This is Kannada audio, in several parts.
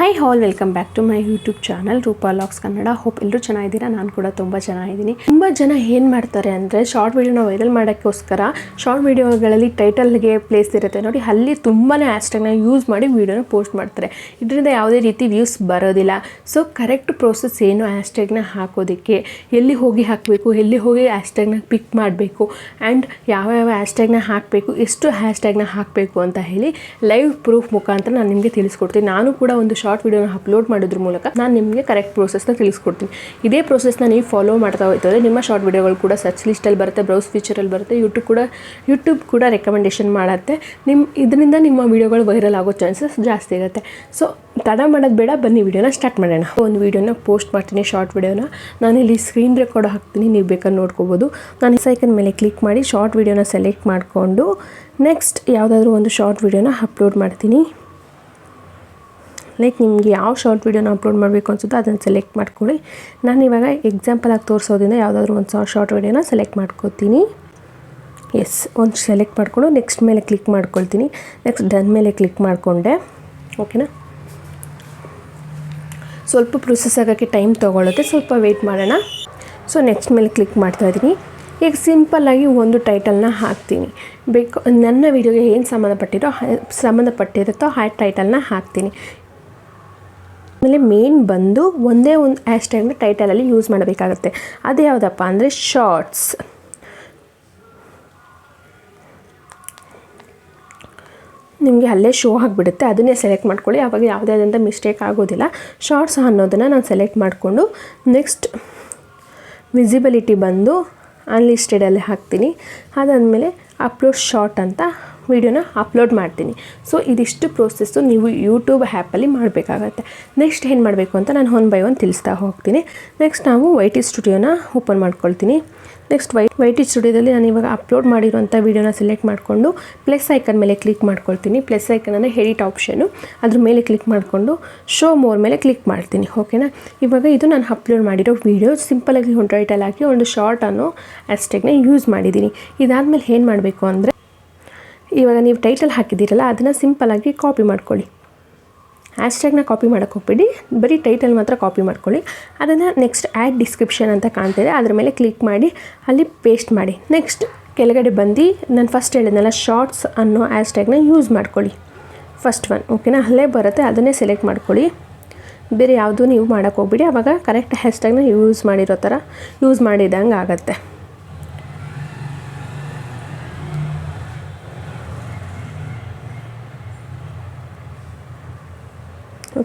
Hi all welcome back to my YouTube channel Rupa LOX Kannada hope ಎಲ್ಲರೂ ಚೆನ್ನಾಗಿದ್ದೀರಾ? ನಾನು ಕೂಡ ತುಂಬ ಚೆನ್ನಾಗಿದ್ದೀನಿ. ತುಂಬ ಜನ ಏನು ಮಾಡ್ತಾರೆ ಅಂದರೆ ಶಾರ್ಟ್ ವೀಡಿಯೋನ ವೈರಲ್ ಮಾಡೋಕ್ಕೋಸ್ಕರ ಶಾರ್ಟ್ ವೀಡಿಯೋಗಳಲ್ಲಿ ಟೈಟಲ್ಗೆ ಪ್ಲೇಸ್ ಇರುತ್ತೆ. ನೋಡಿ, ಅಲ್ಲಿ ತುಂಬಾ ಹ್ಯಾಶ್ಟ್ಯಾಗ್ನ ಯೂಸ್ ಮಾಡಿ ವೀಡಿಯೋನ ಪೋಸ್ಟ್ ಮಾಡ್ತಾರೆ. ಇದರಿಂದ ಯಾವುದೇ ರೀತಿ ವ್ಯೂಸ್ ಬರೋದಿಲ್ಲ. ಸೊ ಕರೆಕ್ಟ್ ಪ್ರೋಸೆಸ್ ಏನು ಹ್ಯಾಶ್ಟ್ಯಾಗ್ನ ಹಾಕೋದಕ್ಕೆ? ಎಲ್ಲಿ ಹೋಗಿ ಹಾಕಬೇಕು? ಎಲ್ಲಿ ಹೋಗಿ ಹ್ಯಾಶ್ಟ್ಯಾಗ್ನ ಪಿಕ್ ಮಾಡಬೇಕು? ಆ್ಯಂಡ್ ಯಾವ ಯಾವ ಹ್ಯಾಶ್ಟ್ಯಾಗ್ನ ಹಾಕಬೇಕು? ಎಷ್ಟು ಹ್ಯಾಶ್ಟ್ಯಾಗ್ನ ಹಾಕಬೇಕು ಅಂತ ಹೇಳಿ ಲೈವ್ ಪ್ರೂಫ್ ಮುಖಾಂತರ ನಾನು ನಿಮಗೆ ತಿಳಿಸ್ಕೊಡ್ತೀನಿ. ನಾನು ಕೂಡ ಒಂದು ಶಾರ್ಟ್ ವಿಡಿಯೋನ ಅಪ್ಲೋಡ್ ಮಾಡೋದ್ರ ಮೂಲಕ ನಾನು ನಿಮಗೆ ಕರೆಕ್ಟ್ ಪ್ರೋಸೆಸ್ನ ತಿಳಿಸ್ಕೊಡ್ತೀನಿ. ಇದೇ ಪ್ರೋಸೆಸ್ನ ನೀವು ಫಾಲೋ ಮಾಡ್ತಾ ಹೋಯ್ತಂದರೆ ನಿಮ್ಮ ಶಾರ್ಟ್ ವಿಡಿಯೋಗಳು ಕೂಡ ಸರ್ಚ್ ಲಿಸ್ಟಲ್ಲಿ ಬರುತ್ತೆ ಬ್ರೌಸ್ ಫೀಚರಲ್ಲಿ ಬರುತ್ತೆ ಯೂಟ್ಯೂಬ್ ಕೂಡ ಯೂಟ್ಯೂಬ್ ಕೂಡ ರೆಕಮೆಂಡೇಷನ್ ಮಾಡುತ್ತೆ. ನಿಮ್ಮ ಇದರಿಂದ ನಿಮ್ಮ ವಿಡಿಯೋಗಳು ವೈರಲ್ ಆಗೋ ಚಾನ್ಸಸ್ ಜಾಸ್ತಿ ಇರುತ್ತೆ. ಸೊ ತಡ ಮಾಡೋದು ಬೇಡ, ಬನ್ನಿ ವಿಡಿಯೋನ ಸ್ಟಾರ್ಟ್ ಮಾಡೋಣ. ಒಂದು ವಿಡಿಯೋನ ಪೋಸ್ಟ್ ಮಾಡ್ತೀನಿ ಶಾರ್ಟ್ ವಿಡಿಯೋನ ನಾನಿಲ್ಲಿ ಸ್ಕ್ರೀನ್ ರೆಕಾರ್ಡ್ ಹಾಕ್ತೀನಿ, ನೀವು ಬೇಕಾದ್ರೆ ನೋಡ್ಕೋಬೋದು. ನಾನು ಈ ಸೈಕನ್ ಮೇಲೆ ಕ್ಲಿಕ್ ಮಾಡಿ ಶಾರ್ಟ್ ವಿಡಿಯೋನ ಸೆಲೆಕ್ಟ್ ಮಾಡಿಕೊಂಡು ನೆಕ್ಸ್ಟ್ ಯಾವುದಾದ್ರೂ ಒಂದು ಶಾರ್ಟ್ ವಿಡಿಯೋನ ಅಪ್ಲೋಡ್ ಮಾಡ್ತೀನಿ. ಲೈಕ್ ನಿಮಗೆ ಯಾವ ಶಾರ್ಟ್ ವೀಡಿಯೋನ ಅಪ್ಲೋಡ್ ಮಾಡಬೇಕು ಅನ್ಸುತ್ತೋ ಅದನ್ನು ಸೆಲೆಕ್ಟ್ ಮಾಡ್ಕೊಳ್ಳಿ. ನಾನು ಇವಾಗ ಎಕ್ಸಾಂಪಲ್ ಆಗಿ ತೋರಿಸೋದ್ರಿಂದ ಯಾವುದಾದ್ರೂ ಒಂದು ಶಾರ್ಟ್ ವೀಡಿಯೋನ ಸೆಲೆಕ್ಟ್ ಮಾಡ್ಕೋತೀನಿ. ಎಸ್ ಒಂದು ಸೆಲೆಕ್ಟ್ ಮಾಡಿಕೊಂಡು ನೆಕ್ಸ್ಟ್ ಮೇಲೆ ಕ್ಲಿಕ್ ಮಾಡ್ಕೊಳ್ತೀನಿ. ನೆಕ್ಸ್ಟ್ ಡನ್ ಮೇಲೆ ಕ್ಲಿಕ್ ಮಾಡಿಕೊಂಡೆ. ಓಕೆನಾ ಸ್ವಲ್ಪ ಪ್ರೊಸೆಸ್ ಆಗೋಕ್ಕೆ ಟೈಮ್ ತೊಗೊಳುತ್ತೆ, ಸ್ವಲ್ಪ ವೆಯ್ಟ್ ಮಾಡೋಣ. ಸೊ ನೆಕ್ಸ್ಟ್ ಮೇಲೆ ಕ್ಲಿಕ್ ಮಾಡ್ತಾ ಇದ್ದೀನಿ. ಈಗ ಸಿಂಪಲ್ಲಾಗಿ ಒಂದು ಟೈಟಲ್ನ ಹಾಕ್ತೀನಿ. ಬೇಕು, ನನ್ನ ವೀಡಿಯೋಗೆ ಏನು ಸಂಬಂಧಪಟ್ಟಿರೋ, ಸಂಬಂಧಪಟ್ಟಿರುತ್ತೋ ಆ ಟೈಟಲ್ನ ಹಾಕ್ತೀನಿ. ಆಮೇಲೆ ಮೇನ್ ಬಂದು ಒಂದೇ ಒಂದು ಹ್ಯಾಶ್ಟ್ಯಾಗ್ನ ಟೈಟಲಲ್ಲಿ ಯೂಸ್ ಮಾಡಬೇಕಾಗುತ್ತೆ. ಅದು ಯಾವುದಪ್ಪ ಅಂದರೆ ಶಾರ್ಟ್ಸ್ ನಿಮಗೆ ಅಲ್ಲೇ ಶೋ ಆಗಿಬಿಡುತ್ತೆ, ಅದನ್ನೇ ಸೆಲೆಕ್ಟ್ ಮಾಡ್ಕೊಳ್ಳಿ. ಆವಾಗ ಯಾವುದೇ ಆದಂಥ ಮಿಸ್ಟೇಕ್ ಆಗೋದಿಲ್ಲ. ಶಾರ್ಟ್ಸ್ ಅನ್ನೋದನ್ನು ನಾನು ಸೆಲೆಕ್ಟ್ ಮಾಡಿಕೊಂಡು ನೆಕ್ಸ್ಟ್ ವಿಸಿಬಿಲಿಟಿ ಬಂದು ಅನ್ಲಿಸ್ಟೆಡಲ್ಲಿ ಹಾಕ್ತೀನಿ. ಅದಾದಮೇಲೆ ಅಪ್ಲೋಡ್ ಶಾರ್ಟ್ ಅಂತ ವೀಡಿಯೋನ ಅಪ್ಲೋಡ್ ಮಾಡ್ತೀನಿ. ಸೊ ಇದಿಷ್ಟು ಪ್ರೋಸೆಸ್ಸು ನೀವು ಯೂಟ್ಯೂಬ್ ಆ್ಯಪಲ್ಲಿ ಮಾಡಬೇಕಾಗತ್ತೆ. ನೆಕ್ಸ್ಟ್ ಏನು ಮಾಡಬೇಕು ಅಂತ ನಾನು ಒನ್ ಬೈ ಒನ್ ತಿಳಿಸ್ತಾ ಹೋಗ್ತೀನಿ. ನೆಕ್ಸ್ಟ್ ನಾವು ವೈ ಟಿ ಸ್ಟುಡಿಯೋನ ಓಪನ್ ಮಾಡ್ಕೊಳ್ತೀನಿ. ನೆಕ್ಸ್ಟ್ ವೈ ವೈ ಟಿ ಸ್ಟುಡಿಯೋದಲ್ಲಿ ನಾನು ಇವಾಗ ಅಪ್ಲೋಡ್ ಮಾಡಿರುವಂಥ ವೀಡಿಯೋನ ಸೆಲೆಕ್ಟ್ ಮಾಡಿಕೊಂಡು ಪ್ಲಸ್ ಐಕನ್ ಮೇಲೆ ಕ್ಲಿಕ್ ಮಾಡ್ಕೊಳ್ತೀನಿ. ಪ್ಲಸ್ ಐಕನ್ ಅಂದರೆ ಎಡಿಟ್ ಆಪ್ಷನು ಅದ್ರ ಮೇಲೆ ಕ್ಲಿಕ್ ಮಾಡಿಕೊಂಡು ಶೋ ಮೋರ್ ಮೇಲೆ ಕ್ಲಿಕ್ ಮಾಡ್ತೀನಿ. ಓಕೆನಾ ಇವಾಗ ಇದು ನಾನು ಅಪ್ಲೋಡ್ ಮಾಡಿರೋ ವೀಡಿಯೋ ಸಿಂಪಲಾಗಿ ಒಂದು ಹಾಕಿ, ಒಂದು ಶಾರ್ಟ್ ಅನ್ನೋ ಆಸ್ಟೆಗ್ನ ಯೂಸ್ ಮಾಡಿದ್ದೀನಿ. ಇದಾದಮೇಲೆ ಏನು ಮಾಡಬೇಕು ಅಂದರೆ ಇವಾಗ ನೀವು ಟೈಟಲ್ ಹಾಕಿದ್ದೀರಲ್ಲ, ಅದನ್ನು ಸಿಂಪಲಾಗಿ ಕಾಪಿ ಮಾಡ್ಕೊಳ್ಳಿ. ಹ್ಯಾಶ್ಟ್ಯಾಗ್ನ ಕಾಪಿ ಮಾಡೋಕ್ಕೆ ಹೋಗ್ಬೇಡಿ, ಬರೀ ಟೈಟಲ್ ಮಾತ್ರ ಕಾಪಿ ಮಾಡ್ಕೊಳ್ಳಿ. ಅದನ್ನು ನೆಕ್ಸ್ಟ್ ಆ್ಯಡ್ ಡಿಸ್ಕ್ರಿಪ್ಷನ್ ಅಂತ ಕಾಣ್ತಿದೆ ಅದ್ರ ಮೇಲೆ ಕ್ಲಿಕ್ ಮಾಡಿ, ಅಲ್ಲಿ ಪೇಸ್ಟ್ ಮಾಡಿ. ನೆಕ್ಸ್ಟ್ ಕೆಳಗಡೆ ಬಂದು ನಾನು ಫಸ್ಟ್ ಹೇಳಿದ್ನಲ್ಲ ಶಾರ್ಟ್ಸ್ ಅನ್ನೋ ಹ್ಯಾಶ್ಟ್ಯಾಗ್ನ ಯೂಸ್ ಮಾಡ್ಕೊಳ್ಳಿ. ಫಸ್ಟ್ ಒನ್ ಓಕೆನಾ ಅಲ್ಲೇ ಬರುತ್ತೆ, ಅದನ್ನೇ ಸೆಲೆಕ್ಟ್ ಮಾಡ್ಕೊಳ್ಳಿ. ಬೇರೆ ಯಾವುದೂ ನೀವು ಮಾಡೋಕ್ಕೆ ಹೋಗ್ಬಿಡಿ ಆವಾಗ ಕರೆಕ್ಟ್ ಹ್ಯಾಶ್ಟ್ಯಾಗ್ನ ಯೂಸ್ ಮಾಡಿರೋ ಥರ ಯೂಸ್ ಮಾಡಿದಂಗೆ ಆಗುತ್ತೆ.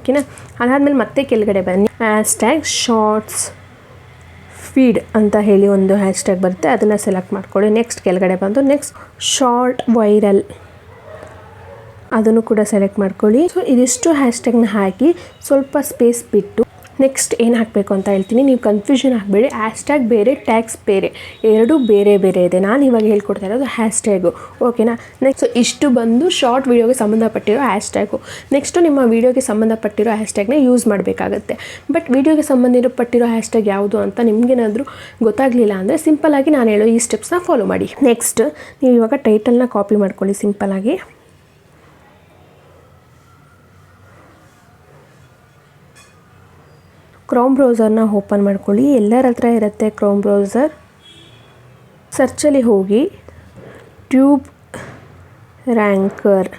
ಓಕೆನಾ ಅದಾದಮೇಲೆ ಮತ್ತೆ ಕೆಳಗಡೆ ಬನ್ನಿ. ಹ್ಯಾಶ್ಟ್ಯಾಗ್ ಶಾರ್ಟ್ಸ್ ಫೀಡ್ ಅಂತ ಹೇಳಿ ಒಂದು ಹ್ಯಾಶ್ಟ್ಯಾಗ್ ಬರುತ್ತೆ. ಅದನ್ನು ಸೆಲೆಕ್ಟ್ ಮಾಡ್ಕೊಳ್ಳಿ. ನೆಕ್ಸ್ಟ್ ಕೆಳಗಡೆ ಬಂದು ನೆಕ್ಸ್ಟ್ ಶಾರ್ಟ್ ವೈರಲ್ ಅದನ್ನು ಕೂಡ ಸೆಲೆಕ್ಟ್ ಮಾಡ್ಕೊಳ್ಳಿ. ಸೊ ಇದಿಷ್ಟು ಹ್ಯಾಶ್ಟ್ಯಾಗ್ನ ಹಾಕಿ ಸ್ವಲ್ಪ ಸ್ಪೇಸ್ ಬಿಟ್ಟು ನೆಕ್ಸ್ಟ್ ಏನು ಹಾಕಬೇಕು ಅಂತ ಹೇಳ್ತೀನಿ. ನೀವು ಕನ್ಫ್ಯೂಷನ್ ಆಗಬೇಡಿ. ಹ್ಯಾಶ್ಟ್ಯಾಗ್ ಬೇರೆ ಟ್ಯಾಗ್ಸ್ ಬೇರೆ. ಎರಡೂ ಬೇರೆ ಬೇರೆ ಇದೆ. ನಾನು ಇವಾಗ ಹೇಳ್ಕೊಡ್ತಾ ಇರೋದು ಹ್ಯಾಶ್ಟ್ಯಾಗು ಓಕೆನಾ ನೆಕ್ಸ್ಟ್ ಇಷ್ಟು ಬಂದು ಶಾರ್ಟ್ ವೀಡಿಯೋಗೆ ಸಂಬಂಧಪಟ್ಟಿರೋ ಹ್ಯಾಶ್ಟ್ಯಾಗು ನೆಕ್ಸ್ಟು ನಿಮ್ಮ ವೀಡಿಯೋಗೆ ಸಂಬಂಧಪಟ್ಟಿರೋ ಹ್ಯಾಶ್ಟ್ಯಾಗ್ನ ಯೂಸ್ ಮಾಡಬೇಕಾಗತ್ತೆ. ಬಟ್ ವೀಡಿಯೋಗೆ ಸಂಬಂಧಪಟ್ಟಿರೋ ಹ್ಯಾಶ್ಟ್ಯಾಗ್ ಯಾವುದು ಅಂತ ನಿಮಗೇನಾದರೂ ಗೊತ್ತಾಗಲಿಲ್ಲ ಅಂದರೆ ಆಗಿ ನಾನು ಹೇಳೋ ಈ ಸ್ಟೆಪ್ಸ್ನ ಫಾಲೋ ಮಾಡಿ. ನೆಕ್ಸ್ಟ್ ನೀವು ಇವಾಗ ಟೈಟಲ್ನ ಕಾಪಿ ಮಾಡ್ಕೊಳ್ಳಿ ಸಿಂಪಲ್ಲಾಗಿ ಕ್ರೋಮ್ ಬ್ರೌಸರ್ನ ಓಪನ್ ಮಾಡ್ಕೊಳ್ಳಿ. ಎಲ್ಲರ ಹತ್ರ ಇರುತ್ತೆ ಕ್ರೋಮ್ ಬ್ರೌಸರ್ ಸರ್ಚಲ್ಲಿ ಹೋಗಿ ಟ್ಯೂಬ್ ರ್ಯಾಂಕರ್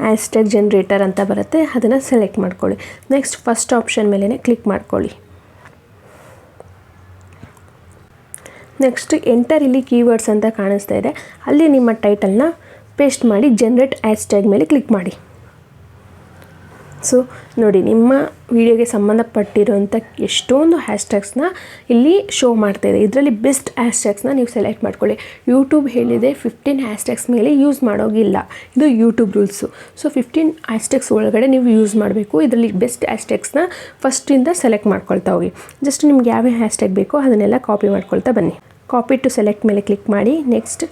ಹ್ಯಾಶ್ಟ್ಯಾಗ್ ಜನ್ರೇಟರ್ ಅಂತ ಬರುತ್ತೆ. ಅದನ್ನು ಸೆಲೆಕ್ಟ್ ಮಾಡ್ಕೊಳ್ಳಿ. ನೆಕ್ಸ್ಟ್ ಫಸ್ಟ್ ಆಪ್ಷನ್ ಮೇಲೇ ಕ್ಲಿಕ್ ಮಾಡ್ಕೊಳ್ಳಿ. ನೆಕ್ಸ್ಟ್ ಎಂಟರ್ ಇಲ್ಲಿ ಕೀವರ್ಡ್ಸ್ ಅಂತ ಕಾಣಿಸ್ತಾ ಇದೆ. ಅಲ್ಲಿ ನಿಮ್ಮ ಟೈಟಲ್ನ ಪೇಸ್ಟ್ ಮಾಡಿ ಜನ್ರೇಟ್ ಹ್ಯಾಶ್ಟ್ಯಾಗ್ ಮೇಲೆ ಕ್ಲಿಕ್ ಮಾಡಿ. ಸೊ ನೋಡಿ, ನಿಮ್ಮ ವಿಡಿಯೋಗೆ ಸಂಬಂಧಪಟ್ಟಿರೋಂಥ ಎಷ್ಟೊಂದು ಹ್ಯಾಶ್ಟ್ಯಾಗ್ಸ್ನ ಇಲ್ಲಿ ಶೋ ಮಾಡ್ತಾಯಿದೆ ಇದರಲ್ಲಿ ಬೆಸ್ಟ್ ಹ್ಯಾಶ್ಟ್ಯಾಗ್ಸ್ನ ನೀವು ಸೆಲೆಕ್ಟ್ ಮಾಡ್ಕೊಳ್ಳಿ. ಯೂಟ್ಯೂಬ್ ಹೇಳಿದೆ ಫಿಫ್ಟೀನ್ ಹ್ಯಾಶ್ಟ್ಯಾಗ್ಸ್ ಮೇಲೆ ಯೂಸ್ ಮಾಡೋಗಿಲ್ಲ. ಇದು YouTube rules so fifteen hashtags ಒಳಗಡೆ ನೀವು ಯೂಸ್ ಮಾಡಬೇಕು. ಇದರಲ್ಲಿ ಬೆಸ್ಟ್ ಹ್ಯಾಶ್ಟ್ಯಾಗ್ಸ್ನ ಫಸ್ಟಿಂದ ಸೆಲೆಕ್ಟ್ ಮಾಡ್ಕೊಳ್ತಾ ಹೋಗಿ. ಜಸ್ಟ್ ನಿಮ್ಗೆ ಯಾವ್ಯಾವ ಹ್ಯಾಶ್ಟ್ಯಾಗ್ ಬೇಕೋ ಅದನ್ನೆಲ್ಲ ಕಾಪಿ ಮಾಡ್ಕೊಳ್ತಾ ಬನ್ನಿ. ಕಾಪಿ ಟು ಸೆಲೆಕ್ಟ್ ಮೇಲೆ ಕ್ಲಿಕ್ ಮಾಡಿ. ನೆಕ್ಸ್ಟ್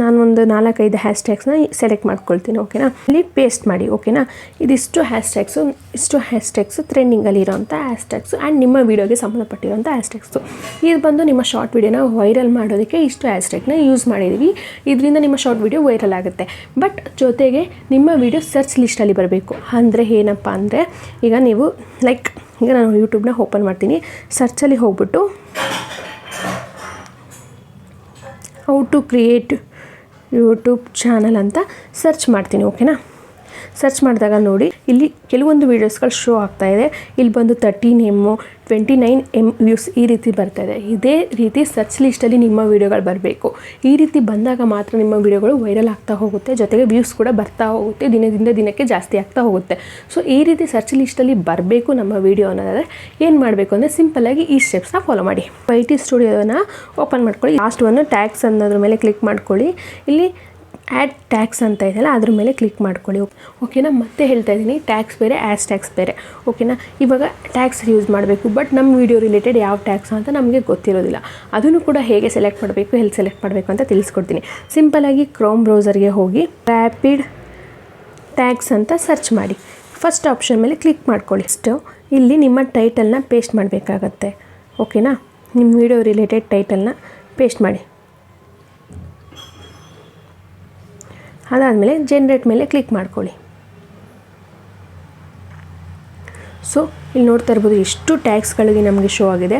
ನಾನು ಒಂದು ನಾಲ್ಕೈದು ಹ್ಯಾಶ್ಟ್ಯಾಗ್ಸ್ನ ಸೆಲೆಕ್ಟ್ ಮಾಡ್ಕೊಳ್ತೀನಿ ಓಕೆನಾ ಇಲ್ಲಿ ಪೇಸ್ಟ್ ಮಾಡಿ ಓಕೆನಾ ಇದಿಷ್ಟು ಹ್ಯಾಶ್ಟ್ಯಾಗ್ಸು ಇಷ್ಟು ಹ್ಯಾಶ್ಟ್ಯಾಗ್ಸು ಟ್ರೆಂಡಿಂಗಲ್ಲಿ ಇರೋಂಥ ಹ್ಯಾಶ್ಟ್ಯಾಗ್ಸು ಆ್ಯಂಡ್ ನಿಮ್ಮ ವೀಡಿಯೋಗೆ ಸಂಬಂಧಪಟ್ಟಿರೋಂಥ ಹ್ಯಾಶ್ಟ್ಯಾಗ್ಸು ಇದು ಬಂದು ನಿಮ್ಮ ಶಾರ್ಟ್ ವೀಡಿಯೋನ ವೈರಲ್ ಮಾಡೋದಕ್ಕೆ ಇಷ್ಟು ಹ್ಯಾಶ್ಟ್ಯಾಗ್ನ ಯೂಸ್ ಮಾಡಿದ್ದೀವಿ ಇದರಿಂದ ನಿಮ್ಮ ಶಾರ್ಟ್ ವೀಡಿಯೋ ವೈರಲ್ ಆಗುತ್ತೆ. ಬಟ್ ಜೊತೆಗೆ ನಿಮ್ಮ ವೀಡಿಯೋ ಸರ್ಚ್ ಲಿಸ್ಟಲ್ಲಿ ಬರಬೇಕು. ಅಂದರೆ ಏನಪ್ಪ ಅಂದರೆ, ಈಗ ನೀವು ಲೈಕ್ ಈಗ ನಾನು ಯೂಟ್ಯೂಬ್ನ ಓಪನ್ ಮಾಡ್ತೀನಿ. ಸರ್ಚಲ್ಲಿ ಹೋಗ್ಬಿಟ್ಟು how to create YouTube channel ಅಂತ ಸರ್ಚ್ ಮಾಡ್ತೀನಿ ಓಕೆನಾ ಸರ್ಚ್ ಮಾಡಿದಾಗ ನೋಡಿ, ಇಲ್ಲಿ ಕೆಲವೊಂದು ವೀಡಿಯೋಸ್ಗಳು ಶೋ ಆಗ್ತಾ ಇದೆ. ಇಲ್ಲಿ ಬಂದು thirteen M twenty nine M views ಈ ರೀತಿ ಬರ್ತಾ ಇದೆ. ಇದೇ ರೀತಿ ಸರ್ಚ್ ಲಿಸ್ಟಲ್ಲಿ ನಿಮ್ಮ ವೀಡಿಯೋಗಳು ಬರಬೇಕು. ಈ ರೀತಿ ಬಂದಾಗ ಮಾತ್ರ ನಿಮ್ಮ ವೀಡಿಯೋಗಳು ವೈರಲ್ ಆಗ್ತಾ ಹೋಗುತ್ತೆ. ಜೊತೆಗೆ ವ್ಯೂಸ್ ಕೂಡ ಬರ್ತಾ ಹೋಗುತ್ತೆ. ದಿನದಿಂದ ದಿನಕ್ಕೆ ಜಾಸ್ತಿ ಆಗ್ತಾ ಹೋಗುತ್ತೆ. ಸೊ ಈ ರೀತಿ ಸರ್ಚ್ ಲಿಸ್ಟಲ್ಲಿ ಬರಬೇಕು ನಮ್ಮ ವೀಡಿಯೋ ಅನ್ನೋದಾದರೆ, ಏನು ಮಾಡಬೇಕು ಅಂದರೆ ಸಿಂಪಲ್ಲಾಗಿ ಈ ಸ್ಟೆಪ್ಸ್ನ ಫಾಲೋ ಮಾಡಿ. ವೈ ಟಿ ಸ್ಟುಡಿಯೋನ ಓಪನ್ ಮಾಡ್ಕೊಳ್ಳಿ. ಲಾಸ್ಟ್ ಒಂದು ಟ್ಯಾಕ್ಸ್ ಅನ್ನೋದ್ರ ಮೇಲೆ ಕ್ಲಿಕ್ ಮಾಡ್ಕೊಳ್ಳಿ. ಇಲ್ಲಿ ಆ್ಯಡ್ ಟ್ಯಾಕ್ಸ್ ಅಂತ ಇದೆಯಲ್ಲ, ಅದ್ರ ಮೇಲೆ ಕ್ಲಿಕ್ ಮಾಡ್ಕೊಳ್ಳಿ. ಓಕೆನಾ ಮತ್ತೆ ಹೇಳ್ತಾ ಇದ್ದೀನಿ ಟ್ಯಾಕ್ಸ್ ಬೇರೆ ಆ್ಯಸ್ ಟ್ಯಾಕ್ಸ್ ಬೇರೆ. ಓಕೆನಾ ಇವಾಗ ಟ್ಯಾಕ್ಸ್ ಯೂಸ್ ಮಾಡಬೇಕು ಬಟ್ ನಮ್ಮ ವೀಡಿಯೋ ರಿಲೇಟೆಡ್ ಯಾವ ಟ್ಯಾಕ್ಸ್ ಅಂತ ನಮಗೆ ಗೊತ್ತಿರೋದಿಲ್ಲ. ಅದನ್ನು ಕೂಡ ಹೇಗೆ ಸೆಲೆಕ್ಟ್ ಮಾಡಬೇಕು, ಎಲ್ಲಿ ಸೆಲೆಕ್ಟ್ ಮಾಡಬೇಕು ಅಂತ ತಿಳಿಸ್ಕೊಡ್ತೀನಿ. ಸಿಂಪಲಾಗಿ ಕ್ರೋಮ್ ಬ್ರೌಸರ್ಗೆ ಹೋಗಿ ರ್ಯಾಪಿಡ್ ಟ್ಯಾಕ್ಸ್ ಅಂತ ಸರ್ಚ್ ಮಾಡಿ. ಫಸ್ಟ್ ಆಪ್ಷನ್ ಮೇಲೆ ಕ್ಲಿಕ್ ಮಾಡ್ಕೊಳ್ಳಿ. ಇಷ್ಟು ಇಲ್ಲಿ ನಿಮ್ಮ ಟೈಟಲ್ನ ಪೇಸ್ಟ್ ಮಾಡಬೇಕಾಗತ್ತೆ. ಓಕೆನಾ ನಿಮ್ಮ ವಿಡಿಯೋ ರಿಲೇಟೆಡ್ ಟೈಟಲ್ನ ಪೇಸ್ಟ್ ಮಾಡಿ. ಅದಾದಮೇಲೆ ಜನ್ರೇಟ್ ಮೇಲೆ ಕ್ಲಿಕ್ ಮಾಡ್ಕೊಳ್ಳಿ. ಸೊ ಇಲ್ಲಿ ನೋಡ್ತಾ ಇರ್ಬೋದು ಎಷ್ಟು ಟ್ಯಾಕ್ಸ್ಗಳಿಗೆ ನಮಗೆ ಶೋ ಆಗಿದೆ.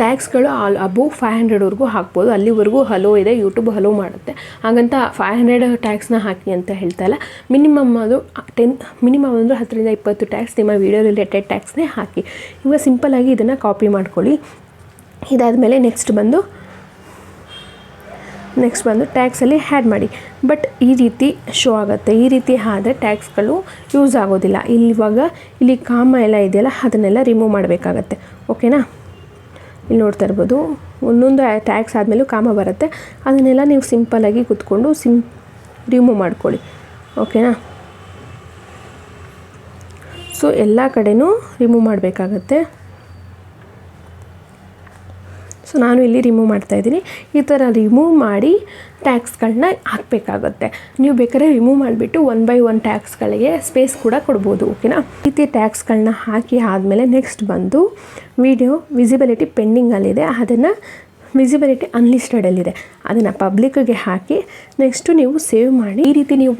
ಟ್ಯಾಕ್ಸ್ಗಳು ಆಲ್ ಅಬೋವ್ ಫೈವ್ ಹಂಡ್ರೆಡ್ವರೆಗೂ ಹಾಕ್ಬೋದು. ಅಲ್ಲಿವರೆಗೂ ಹಲೋ ಇದೆ ಯೂಟ್ಯೂಬ್ ಹಲೋ ಮಾಡುತ್ತೆ. ಹಾಗಂತ ಫೈವ್ ಹಂಡ್ರೆಡ್ ಟ್ಯಾಕ್ಸ್ನ ಹಾಕಿ ಅಂತ ಹೇಳ್ತಾ ಇಲ್ಲ. ಮಿನಿಮಮ್ ಅದು ಟೆನ್ ಮಿನಿಮಮ್ ಅಂದರೆ ಹತ್ತರಿಂದ ಇಪ್ಪತ್ತು ಟ್ಯಾಕ್ಸ್ ನಿಮ್ಮ ವೀಡಿಯೋ ರಿಲೇಟೆಡ್ ಟ್ಯಾಕ್ಸ್ನೇ ಹಾಕಿ. ಇವಾಗ ಸಿಂಪಲ್ಲಾಗಿ ಇದನ್ನು ಕಾಪಿ ಮಾಡ್ಕೊಳ್ಳಿ. ಇದಾದಮೇಲೆ ನೆಕ್ಸ್ಟ್ ಬಂದು ನೆಕ್ಸ್ಟ್ ಬಂದು ಟ್ಯಾಕ್ಸಲ್ಲಿ ಹ್ಯಾಡ್ ಮಾಡಿ. ಬಟ್ ಈ ರೀತಿ ಶೋ ಆಗುತ್ತೆ. ಈ ರೀತಿ ಆದರೆ ಟ್ಯಾಕ್ಸ್ಗಳು ಯೂಸ್ ಆಗೋದಿಲ್ಲ. ಇಲ್ಲಿ ಇವಾಗ ಇಲ್ಲಿ ಕಾಮ ಎಲ್ಲ ಇದೆಯಲ್ಲ, ಅದನ್ನೆಲ್ಲ ರಿಮೂವ್ ಮಾಡಬೇಕಾಗತ್ತೆ. ಓಕೆನಾ ಇಲ್ಲಿ ನೋಡ್ತಾ ಇರ್ಬೋದು. ಒಂದೊಂದು ಟ್ಯಾಕ್ಸ್ ಆದಮೇಲೂ ಕಾಮ ಬರುತ್ತೆ. ಅದನ್ನೆಲ್ಲ ನೀವು ಸಿಂಪಲ್ಲಾಗಿ ಕುತ್ಕೊಂಡು ಸಿಂ ರಿಮೂವ್ ಮಾಡ್ಕೊಳ್ಳಿ. ಓಕೆನಾ ಸೊ ಎಲ್ಲ ಕಡೆಯೂ ರಿಮೂವ್ ಮಾಡಬೇಕಾಗತ್ತೆ. ಸೊ ನಾನು ಇಲ್ಲಿ ರಿಮೂವ್ ಮಾಡ್ತಾ ಇದ್ದೀನಿ. ಈ ಥರ ರಿಮೂವ್ ಮಾಡಿ ಟ್ಯಾಕ್ಸ್ಗಳನ್ನ ಹಾಕಬೇಕಾಗುತ್ತೆ. ನೀವು ಬೇಕಾದ್ರೆ ರಿಮೂವ್ ಮಾಡಿಬಿಟ್ಟು ಒನ್ ಬೈ ಒನ್ ಟ್ಯಾಕ್ಸ್ಗಳಿಗೆ ಸ್ಪೇಸ್ ಕೂಡ ಕೊಡ್ಬೋದು ಓಕೆನಾ ರೀತಿ ಟ್ಯಾಕ್ಸ್ಗಳನ್ನ ಹಾಕಿ ಆದಮೇಲೆ ನೆಕ್ಸ್ಟ್ ಬಂದು ವಿಡಿಯೋ ವಿಸಿಬಿಲಿಟಿ ಪೆಂಡಿಂಗಲ್ಲಿದೆ ಅದನ್ನು ವಿಸಿಬಿಲಿಟಿ ಅನ್ಲಿಸ್ಟೆಡಲ್ಲಿದೆ ಅದನ್ನು ಪಬ್ಲಿಕ್ಗೆ ಹಾಕಿ ನೆಕ್ಸ್ಟು ನೀವು ಸೇವ್ ಮಾಡಿ, ಈ ರೀತಿ ನೀವು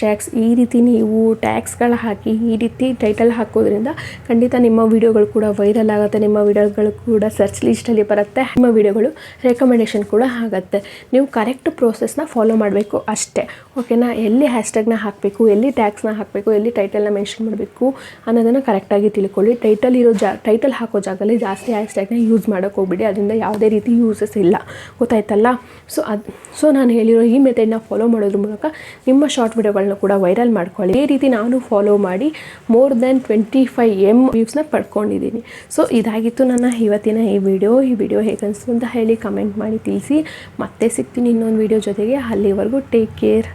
ಟ್ಯಾಕ್ಸ್ ಈ ರೀತಿ ನೀವು ಟ್ಯಾಕ್ಸ್ಗಳು ಹಾಕಿ, ಈ ರೀತಿ ಟೈಟಲ್ ಹಾಕೋದ್ರಿಂದ ಖಂಡಿತ ನಿಮ್ಮ ವೀಡಿಯೋಗಳು ಕೂಡ ವೈರಲ್ ಆಗುತ್ತೆ, ನಿಮ್ಮ ವೀಡಿಯೋಗಳು ಕೂಡ ಸರ್ಚ್ ಲಿಸ್ಟಲ್ಲಿ ಬರುತ್ತೆ, ನಿಮ್ಮ ವೀಡಿಯೋಗಳು ರೆಕಮೆಂಡೇಷನ್ ಕೂಡ ಆಗುತ್ತೆ. ನೀವು ಕರೆಕ್ಟ್ ಪ್ರೋಸೆಸ್ನ ಫಾಲೋ ಮಾಡಬೇಕು ಅಷ್ಟೇ. ಓಕೆನಾ ಎಲ್ಲಿ ಹ್ಯಾಶ್ಟ್ಯಾಗ್ನ ಹಾಕಬೇಕು, ಎಲ್ಲಿ ಟ್ಯಾಕ್ಸ್ನ ಹಾಕಬೇಕು, ಎಲ್ಲಿ ಟೈಟಲ್ನ ಮೆನ್ಷನ್ ಮಾಡಬೇಕು ಅನ್ನೋದನ್ನು ಕರೆಕ್ಟಾಗಿ ತಿಳ್ಕೊಳ್ಳಿ. ಟೈಟಲ್ ಇರೋ ಜಾ ಟೈಟಲ್ ಹಾಕೋ ಜಾಗದಲ್ಲಿ ಜಾಸ್ತಿ ಹ್ಯಾಶ್ಟ್ಯಾಗ್ನ ಯೂಸ್ ಮಾಡೋಕ್ಕೆ ಹೋಗ್ಬಿಡಿ. ಅದರಿಂದ ಯಾವುದೇ ರೀತಿ ಯೂಸಸ್ ಇಲ್ಲ. ಗೊತ್ತಾಯ್ತಲ್ಲ? ಸೊ ಅದು ಸೊ ನಾನು ಹೇಳಿರೋ ಈ ಮೆಥಡ್ನ ಫಾಲೋ ಮಾಡೋದ್ರ ಮೂಲಕ ನಿಮ್ಮ ಶಾರ್ಟ್ ವಿಡಿಯೋಗಳನ್ನ ಕೂಡ ವೈರಲ್ ಮಾಡ್ಕೊಳ್ಳಿ. ಈ ರೀತಿ ನಾನು ಫಾಲೋ ಮಾಡಿ more than twenty five M ವ್ಯೂಸ್ನ ಪಡ್ಕೊಂಡಿದ್ದೀನಿ. ಸೊ ಇದಾಗಿತ್ತು ನನ್ನ ಇವತ್ತಿನ ಈ ವಿಡಿಯೋ ಈ ವಿಡಿಯೋ ಹೇಗೆ ಅಂತ ಹೇಳಿ ಕಮೆಂಟ್ ಮಾಡಿ ತಿಳಿಸಿ. ಮತ್ತೆ ಸಿಗ್ತೀನಿ ಇನ್ನೊಂದು ವಿಡಿಯೋ ಜೊತೆಗೆ. ಅಲ್ಲಿವರೆಗೂ ಟೇಕ್ ಕೇರ್